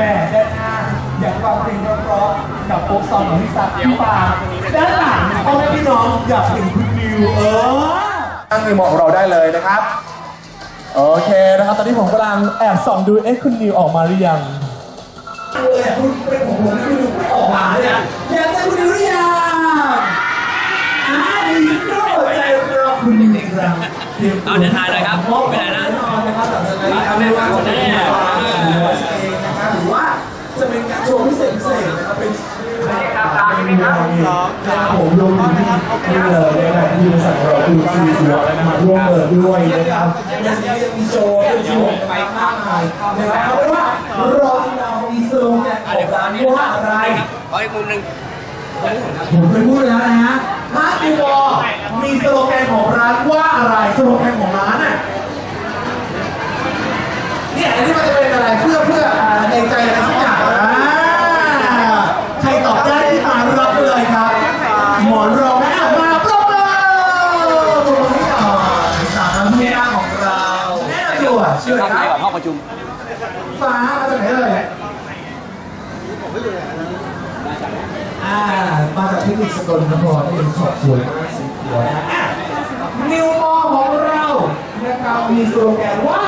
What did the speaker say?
แม่ด้านหน้าอยากฟังเพลงร้อาๆกับโป๊กซองของพี่สักพี่ปาด้านหลังพ่อแม่พี่น้องอยากเห็นคุณนิวเออตั้งในหมองเราได้เลยนะครับ โอเคนะครับ ตอนนี้ผมกำลังแอบส่องดูเอ๊ะคุณนิวออกมาหรือยังเออคุณเป็นผมผมไม่รู้ไม่ออกมาเลยอะอยากจะคุณนิวหรือยังอ่าดีจัวใจรอคุณนิวอีกครั้งเอาเดี๋ยวถ่ายหน่ยครับไม่ได้นะนะครับหลันไม่ว่าจะ นะครับเป็นครับผมรวมถึงที่นี่เลยนะครับที่บริษัทเราคือซีซีมาร่วมเปิดด้วยนะครับยังมียังมีโชว์เป็นโชว์ไปมากมายนะครับเพราะว่าเราเรามีสโลแกนของร้านว่าอะไรขออีกมุมหนึ่งผมเคยพูดแล้วนะฮะมาร์ติวอมีสโลแกนของร้านว่าอะไรสโลแกนของร้านน่ะเนี่ยอันนี้มันจะเป็นอะไรเพื่อเพื่อในใจอะไรสักอย่างอ่าใครตอบได้ที่มารับเลยครับ หมอนรองนะอะมาปรบมือปรบมือให้หน่อยสามน้ำเมียของเราแนะนำตัว ชื่ออะไรครับห้องประชุมฟ้ามาจากไหนเลยอ่ามาจากเทคนิคสกลนครที่เป็นขอบสวยมากสีสวยอะนิวมอของเรานะครับมีสโลแกนว่า